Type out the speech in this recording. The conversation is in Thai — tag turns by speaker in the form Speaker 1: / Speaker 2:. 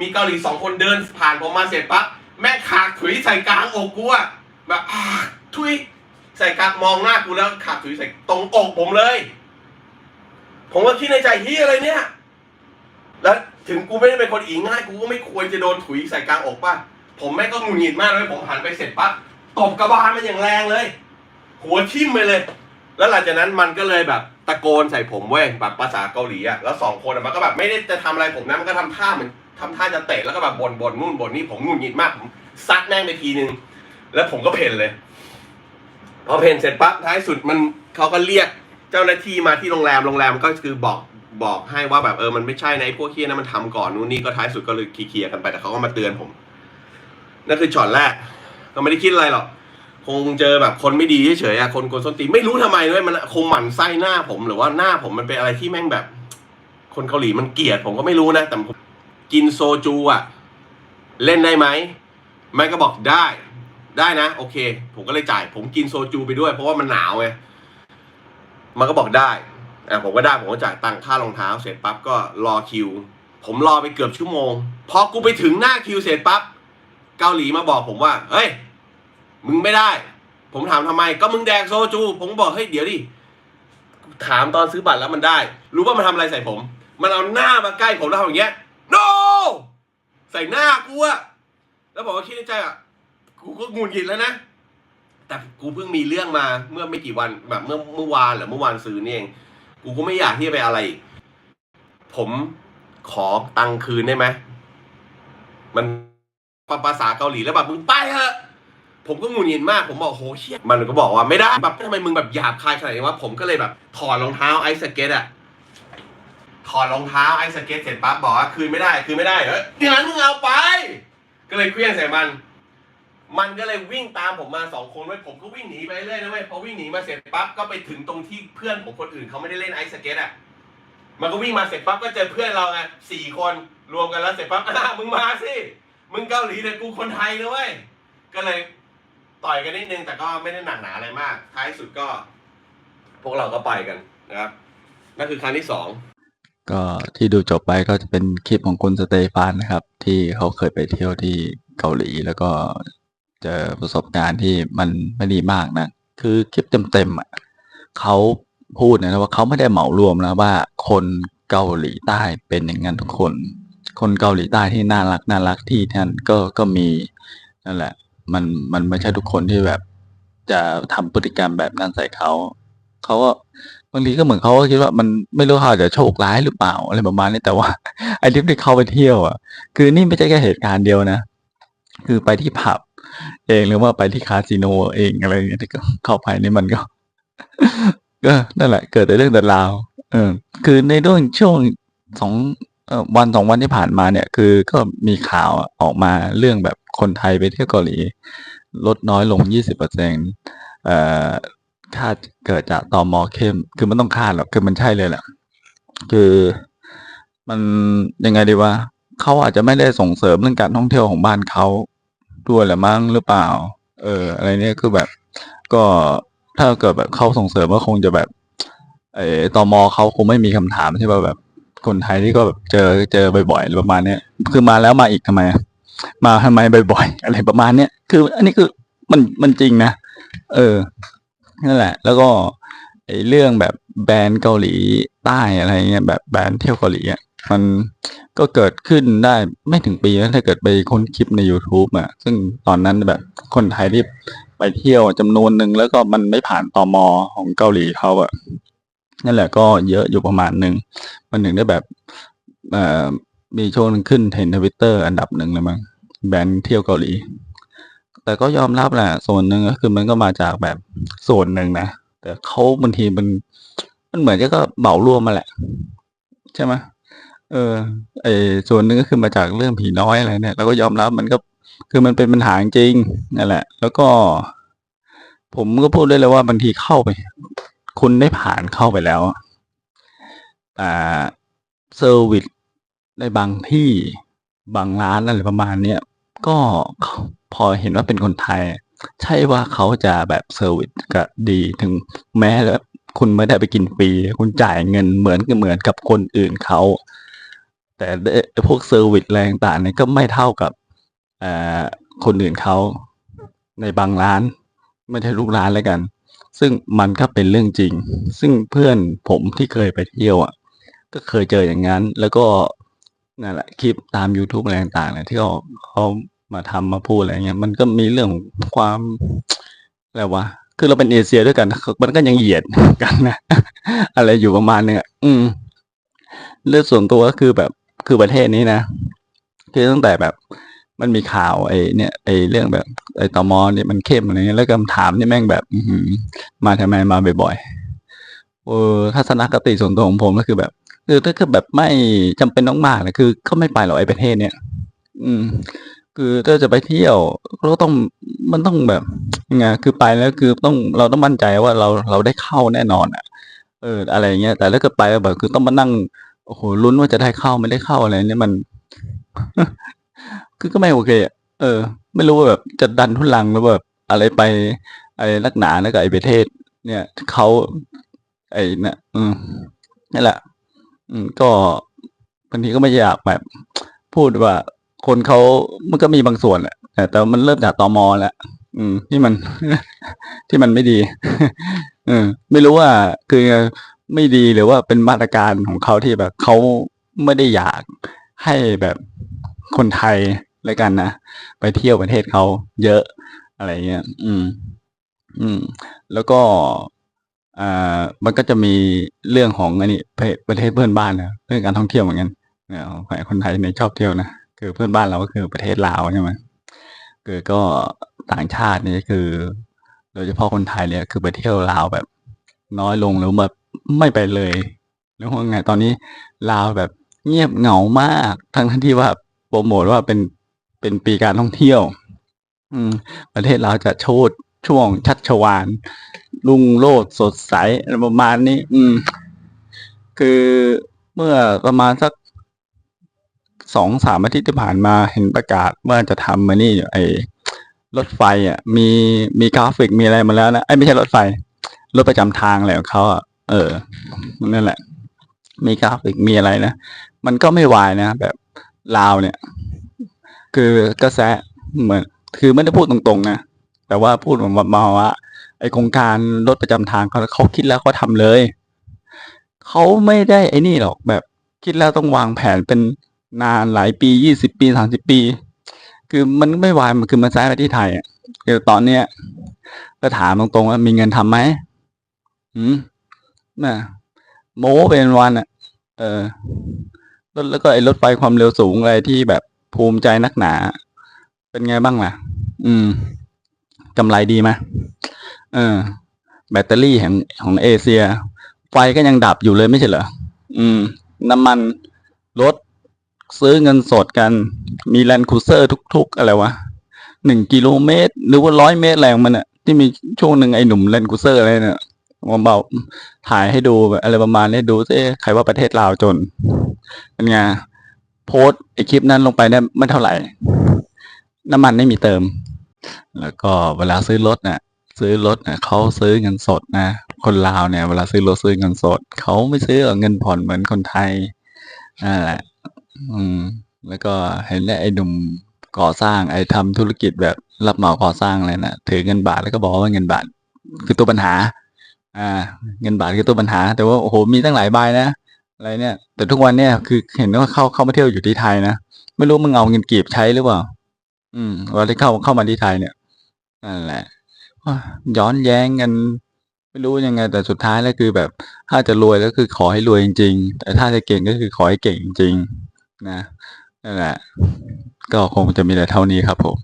Speaker 1: มีเกาหลีสองคนเดินผ่านผมมาเสร็จปั๊บแม่งขากถุยใส่กลางอกกูอะแบบถุยใส่กลางมองหน้ากูแล้วขากถุยใส่ตรงอกผมเลย ผมก็คิดในใจเฮียอะไรเนี่ย แล้วถึงกูไม่ได้เป็นคนอีง่ายกูก็ไม่ควรจะโดนถุยใส่กลางอกป่ะผมแม่งก็หงุดหงิดมากเลยผมหันไปเสร็จปั๊บตบกระบาลมันอย่างแรงเลย หัวทิ่มไปเลย แล้วหลังจากนั้นมันก็เลยแบบตะโกนใส่ผมเว้ยแบบภาษาเกาหลีอะแล้วสองคนมันก็แบบไม่ได้จะทำอะไรผมนะมันก็ทำท่าเหมือน ทำท่าจะเตะแล้วก็แบบบ่นบ่นนู่นบ่นนี่ผมงุดหงิดมากผมซัดแม่งไปทีนึงแล้วผมก็เพนเลย พอเพนเสร็จปั๊บท้ายสุดมันเขาก็เรียกเจ้าหน้าที่มาที่โรงแรมโรงแรมก็คือบอกบอกให้ว่าแบบเออมันไม่ใช่นะไอ้พวกเฮียนะมันทำก่อนนู่นนี่ก็ท้ายสุดก็เลยเคลียร์กันไปแต่เขาก็มาเตือนผมนั่นคือช็อตแรก ก็ไม่ได้คิดอะไรหรอกคงเจอแบบคนไม่ดีเฉยๆอะคนกนส้นตีไม่รู้ทำไมด้วยมันคงหมั่นไส้หน้าผมหรือว่าหน้าผมมันเป็นอะไรที่แม่งแบบ คนเกาหลีมันเกลียดผมก็ไม่รู้นะแต่ผม กินโซจูอะเล่นได้ไหมมันก็บอกได้ ได้นะ โอเค ผมก็เลยจ่าย ผมกินโซจูไปด้วย เพราะว่ามันหนาวไงมันก็บอกได้อะผมก็ได้ผมก็จ่ายตังค่ารองเท้าเสร็จปั๊บก็รอคิว ผมรอไปเกือบชั่วโมง พอกูไปถึงหน้าคิวเสร็จปั๊บเกาหลีมาบอกผมว่า เฮ้ย มึงไม่ได้ ผมถามทำไม ก็มึงแดกโซจู ผมบอกเฮ้ยเดี๋ยวดิถามตอนซื้อบัตรแล้วมันได้ รู้ว่ามันทำอะไรใส่ผม มันเอาหน้ามาใกล้ผมแล้วทำอย่างเงี้ย ใส่หน้ากูอะแล้วบอกว่าคิดในใจอะกูก็งุนงิดแล้วนะ แต่กูเพิ่งมีเรื่องมาเมื่อไม่กี่วันแบบเมื่อเมื่อวานหรือเมื่อวานซื้อนี่เอง กูก็ไม่อยากที่จะไปอะไร ผมขอตังค์คืนได้ไหมมันภาษาเกาหลีแล้วแบบมึงไปเถอะผมก็งุนงิดมาก ผมบอกโหเชี่ยมันก็บอกว่าไม่ได้แบบทำไมมึงแบบหยาบคายขนาดนี้วะผมก็เลยแบบถอดรองเท้าไอซ์สเก็ตอะ ถอดรองเท้าไอซ์สเก็ตเสร็จปั๊บบอกว่าคืนไม่ได้คืนไม่ได้เฮ้ยงั้นมึงเอาไป ก็เลยเคลี้ยงใส่มัน มันก็เลยวิ่งตามผมมาสองคนไว้ผมก็วิ่งหนีไปเรื่อยนะเว้ยพอวิ่งหนีมาเสร็จปั๊บก็ไปถึงตรงที่เพื่อนผมคนอื่นเขาไม่ได้เล่นไอซ์สเก็ตอะมันก็วิ่งมาเสร็จปั๊บก็เจอเพื่อนเราไงสี่คนรวมกันแล้วเสร็จปั๊บอะมึงมาสิมึงเกาหลีแต่กูคนไทยนะเว้ยก็เลยต่อยกันนิดนึงแต่ก็ไม่ได้หนักหนาอะไรมาก ท้ายสุดก็ พวกเราก็ไปกันนะครับนั่นคือครั้งที่สอง
Speaker 2: ก็ที่ดูจบไปก็จะเป็นคลิปของคุณสเตฟานนะครับ ที่เขาเคยไปเที่ยวที่เกาหลี แล้วก็เจอประสบการณ์ที่มันไม่ดีมากนะ คือคลิปเต็มๆอะเขาพูดนะว่าเขาไม่ได้เหมารวมนะว่าคนเกาหลีใต้เป็นอย่างนั้นทุกคน คนเกาหลีใต้ที่น่ารักน่ารักที่นั่นก็ก็มีนั่นแหละ มันมันไม่ใช่ทุกคนที่แบบจะทำพฤติกรรมแบบนั้นใส่เขา เขาก็ บางทีก็เหมือนเขาก็คิดว่ามันไม่รู้เขาอาจจะโชคร้ายหรือเปล่าอะไรประมาณนี้แต่ว่าไอ้ทริปที่เขาไปเที่ยวอะ คือนี่ไม่ใช่แค่เหตุการณ์เดียวนะ คือไปที่ผับ เองหรือว่าไปที่คาสิโนเองอะไรอย่างเงี้ยที่ก็เข้าไปนี่มันก็ก็นั่นแหละ เกิดแต่เรื่องแต่ราวเออคือในเรื่องช่วงสองวันสองวันที่ผ่านมาเนี่ย คือก็มีข่าวออกมาเรื่องแบบคนไทยไปเที่ยวเกาหลี ลดน้อยลงยี่สิบเปอร์เซ็นเอ่อ คาดเกิดจากตอมอเข้ม คือมันต้องคาดหรอกคือมันใช่เลยแหละคือมันยังไงดีวะเขาอาจจะไม่ได้ส่งเสริมเรื่องการท่องเที่ยวของบ้านเขาด้วยแหละมั้งหรือเปล่า เออ อะไรเนี่ยคือแบบ ก็ถ้าเกิดแบบเขาส่งเสริมก็คงจะแบบเออตอมอเขาคงไม่มีคำถามที่ว่าแบบ คนไทยที่ก็แบบเจอเจอบ่อยๆประมาณเนี้ยคือมาแล้วมาอีกทำไมอะมาทำไมบ่อยๆอะไรประมาณเนี้ยคือ อันนี้คือมันมันจริงนะเออ นั่นแหละ แล้วก็ไอ้เรื่องแบบแบรนด์เกาหลีใต้อะไรเงี้ยแบบแบรนด์เที่ยวเกาหลีอะมันก็เกิดขึ้นได้ไม่ถึงปีนะถ้าเกิดไปค้นคลิปใน YouTube อะ ซึ่งตอนนั้นแบบคนไทยที่ไปเที่ยวจำนวนหนึ่งแล้วก็มันไม่ผ่านตอมของเกาหลีเขาอะนั่นแหละก็เยอะอยู่ประมาณหนึ่งมันถึงได้แบบเอ่อมีช่วงหนึงขึ้นเทรนทวิตเตอร์อันดับหนึ่งเลยมั้งแบรนด์เที่ยวเกาหลี แต่ก็ยอมรับแหละ ส่วนหนึ่งก็คือมันก็มาจากแบบส่วนหนึ่งนะ แต่เขาบางทีมัน มันเหมือนจะก็เหมารวมมาแหละ ใช่ไหมเออไอส่วนหนึ่งก็คือมาจากเรื่องผีน้อยอะไรเนี่ยเราก็ยอมรับมันก็คือมันเป็นปัญหาจริงนั่นแหละ แล้วก็ ผมก็พูดได้เลยว่าบางทีเข้าไป คุณได้ผ่านเข้าไปแล้วอะอ่เซอร์วิสในบางที่บางร้านอะไรประมาณเนี้ย ก็พอเห็นว่าเป็นคนไทย ใช่ว่าเขาจะแบบเซอร์วิสก็ดีถึงแม้แล้วคุณไม่ได้ไปกินฟรีคุณจ่ายเงินเหมือนกับเหมือนกับคนอื่นเขา แต่พวกเซอร์วิสแรงต่างเนี่ยก็ไม่เท่ากับอคนอื่นเขาในบางร้าน ไม่ใช่ทุกร้านแล้วกัน ซึ่งมันก็เป็นเรื่องจริง ซึ่งเพื่อนผมที่เคยไปเที่ยวอะ ก็เคยเจออย่างนั้น แล้วก็นั่นแหละคลิปตาม YouTube อะไรต่างๆเนี่ยที่เขาเขา มาทำมาพูดอะไรเงี้ยมันก็มีเรื่องของความอะไรวะคือเราเป็นเอเชียด้วยกัน มันก็ยังเหยียดกันนะอะไรอยู่ประมาณเนึงอะอืมเรื่องส่วนตัวก็คือแบบคือประเทศนี้นะคือตั้งแต่แบบมันมีข่าวไอ้เนี่ยไอ้เรื่องแบบไอ้ตอมเนี่ยมันเข้มอะไรเงี้ยแล้วคำถามนี่แม่งแบบอืมาทำไมมาบ่อยๆเออทัศนคติส่วนตัวของผมก็คือแบบคือถ้าเกิดแบบไม่จำเป็นต้องมากนะคือก็ไม่ไปหรอกไอ้ประเทศเนี่ย อืม คือถ้าจะไปเที่ยวก็ต้องมันต้องแบบยังไงคือไปแล้วคือต้องเราต้องมั่นใจว่าเราเราได้เข้าแน่นอนอะ เออ อะไรเงี้ยแต่ถ้าเกิดไปแบบคือต้องมานั่งโอ้โหลุ้นว่าจะได้เข้าไม่ได้เข้าอะไรเนี่ยมัน คือก็ไม่โอเคอะเออ ไม่รู้ว่าแบบจะดันทุนลังหรือแบบอะไรไปอะไรนักหนานะกับไอ้ประเทศ เนี่ยเขาไอ้เนี่ยอืมนี่แหละ อืมก็บางทีก็ไม่อยากแบบพูดว่า คนเขามันก็มีบางส่วนแหละแต่แต่มันเริ่มจากตอมและอืม ที่มันที่มันไม่ดีเออไม่รู้ว่าคือไม่ดีหรือว่าเป็นมาตรการของเขาที่แบบเขาไม่ได้อยากให้แบบคนไทยแล้วกันนะไปเที่ยวประเทศเขาเยอะอะไรเงี้ย อืม อืม แล้วก็อ่ามันก็จะมีเรื่องของอันนี้ประเทศเพื่อนบ้านนะเรื่องการท่องเที่ยวเหมือนกันเนี่ยคนไทยเนี่ยชอบเที่ยวนะ คือเพื่อนบ้านเราก็คือประเทศลาวใช่ไหมคือก็ต่างชาตินี่คือ โดยเฉพาะคนไทยเนี่ยคือไปเที่ยวลาวแบบ น้อยลงหรือแบบไม่ไปเลยแล้วว่าไงตอนนี้ลาวแบบเงียบเหงามากทั้งที่ว่าโปรโมทว่าเป็นเป็นปีการท่องเที่ยว อืม ประเทศเราจะโชดช่วงชัชวานรุ่งโรจน์สดใสประมาณนี้ อืม คือเมื่อประมาณสัก สองสามอาทิตย์ที่ผ่านมาเห็นประกาศว่าจะทำมานี่ไอ้รถไฟอะมีมีกราฟิกมีอะไรมาแล้วนะไอ้ไม่ใช่รถไฟ รถประจำทางอะไรของเขาอะเออนั่นแหละ มีกราฟิกมีอะไรนะมันก็ไม่วายนะแบบลาวเนี่ย คือกระแสเหมือน คือไม่ได้พูดตรงๆนะแต่ว่าพูดมามาว่า ไอโครงการรถประจำทางเขาเขาคิดแล้วเขาทำเลยเขาไม่ได้ไอ้นี่หรอกแบบคิดแล้วต้องวางแผนเป็น นานหลายปียี่สิบปีสามสิบปี คือมันไม่วายมันคือมันใช้มาที่ไทยอะคือตอนเนี้ยก็ถามตรงๆว่ามีเงินทำไหมอืมน่ะโม้เป็นวันอะ เออแล้วแล้วก็ไอ้รถไฟความเร็วสูงอะไรที่แบบภูมิใจนักหนา เป็นไงบ้างล่ะ อืมกำไรดีไหมเออ แบตเตอรี่ของของเอเชีย ไฟก็ยังดับอยู่เลยไม่ใช่เหรอ อืม น้ำมันรถ ซื้อเงินสดกัน มีแลนด์คูเซอร์ทุก ๆ อะไรวะหนึ่งกิโลเมตร หรือว่าร้อยเมตรแรงมันอะที่มีช่วงหนึ่งไอ้หนุ่มแลนด์คูเซอร์อะไรเนี่ยมาเบาถ่ายให้ดูอะไรประมาณนี้ดูซิใครว่าประเทศลาวจนเป็นไงโพสไอคลิปนั้นลงไปได้ไม่เท่าไหร่ น้ำมันไม่มีเติม แล้วก็เวลาซื้อรถน่ะ ซื้อรถน่ะเขาซื้อเงินสดนะ คนลาวเนี่ย เวลาซื้อรถซื้อเงินสดเขาไม่ซื้อเงินผ่อนเหมือนคนไทยนั่นแหละ อืม แล้วก็เห็นแล้ไอ้หนุ่มก่อสร้าง ไอ้ทำธุรกิจแบบรับเหมาก่อสร้างอะไรน่ะถือเงินบาทแล้วก็บอกว่าเงินบาท คือตัวปัญหา อ่า เงินบาทคือตัวปัญหา แต่ว่าโอ้โหมีตั้งหลายใบนะอะไรเนี่ย แต่ทุกวันเนี่ยคือเห็นว่าเข้าเข้ามาเที่ยวอยู่ที่ไทยนะไม่รู้มึงเอาเงินกีบใช้หรือเปล่า อืมเวลาที่เข้าเข้ามาที่ไทยเนี่ยนั่นแหละย้อนแย้งกันไม่รู้ยังไง แต่สุดท้ายแล้วคือแบบถ้าจะรวยก็คือขอให้รวยจริงๆแต่ถ้าจะเก่งก็คือขอให้เก่งจริงๆ นะนั่นแหละก็คงจะมีแต่เท่านี้ครับผม